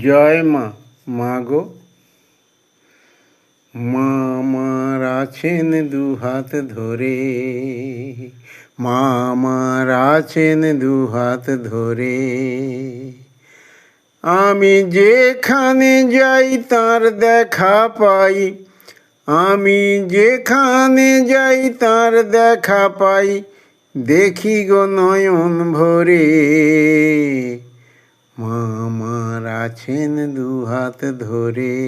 জয় মা মা গো। মা আমার আছেন দু হাত ধরে। মা আমার আছেন দু হাত ধরে। আমি যেখানে যাই, তার দেখা পাই। আমি যেখানে যাই, তার দেখা পাই। দেখি গো নয়ন ভরে। মা আমার আছেন দু হাত ধরে।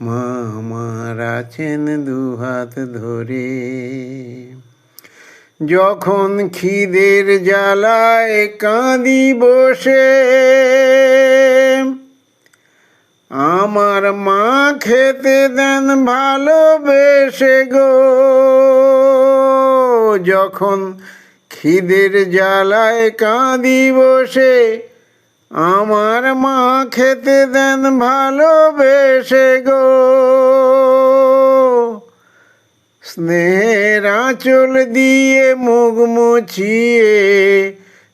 মা আমার আছেন দু হাত ধরে। যখন খিদের জ্বালায় কাঁদি বসে আমার মা খেতে দেন ভালোবেসে গো। যখন খিদের জ্বালায় কাঁদি বসে আমার মা খেতে দেন ভালোবেসে গো। স্নেহের আঁচল দিয়ে মুখ মুছিয়ে,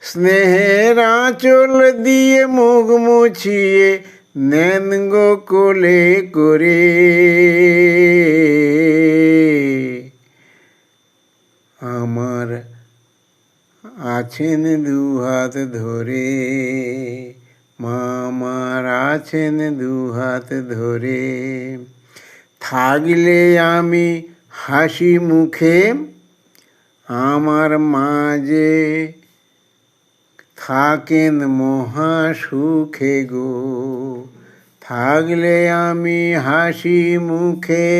স্নেহের আঁচল দিয়ে মুখ মুছিয়ে নেন গো কোলে করে। আমার আছেন দু হাত ধরে। মামার আছেন দু হাত ধরে। থাকলে আমি হাসি মুখে, আমার মাঝে থাকেন মহা সুখে গো। থাকলে আমি হাসি মুখে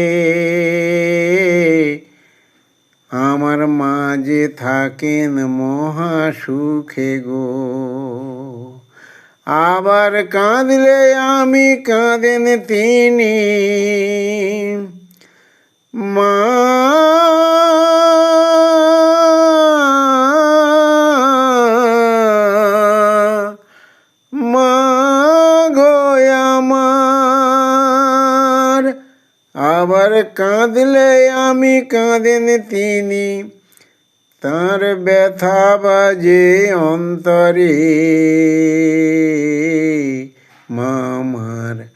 আমার মাঝে থাকেন মহা সুখে গো। আবার কাঁদলে আমি কাঁদেন তিনি। আবার কাঁদলে আমি কাঁদেন তিনি। তার ব্যথা বাজে অন্তরে। মামার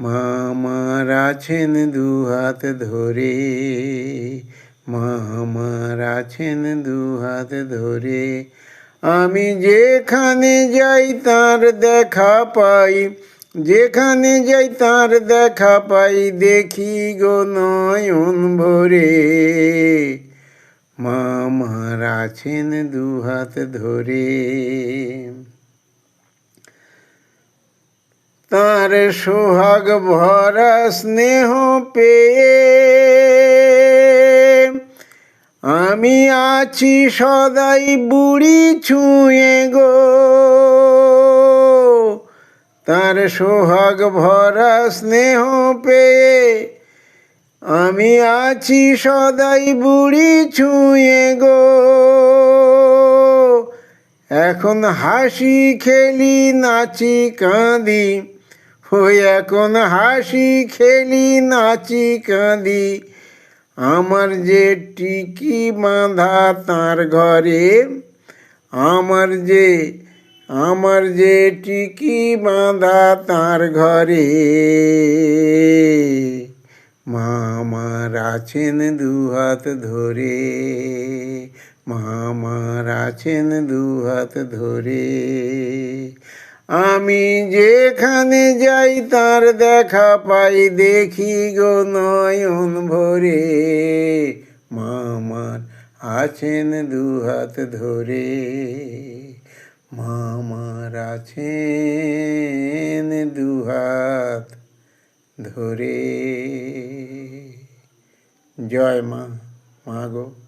মামার আছেন দু হাত ধরে। মামার আছেন দু হাত ধরে। আমি যেখানে যাই তার দেখা পাই। যেখানে যাই তার দেখা পাই, দেখি গো নয়ন ভরে। মামার আছেন দু হাত ধরে। তার সোহাগ ভরা স্নেহ পেয়ে আমি আছি সদাই বুড়ি ছুঁয়ে গো। তার সোহাগ ভরা স্নেহ পেয়ে আমি আছি সদাই বুড়ি ছুঁয়ে গো। এখন হাসি খেলি, নাচি, কাঁদি। ওই এখন হাসি খেলি, নাচি, কাঁদি। আমার যে টিকি বাঁধা তার ঘরে, আমার যে আমার যে টিকি বাঁধা তার ঘরে। মা আমার আছেন দুহাত ধরে। মা আমার আছেন দুহাত ধরে। আমি যেখানে যাই তার দেখা পাই, দেখি গো নয়ন ভরে। মা আমার আছেন দুহাত ধরে। মা আছে আছেন দু হাত ধরে। জয় মা মা গো।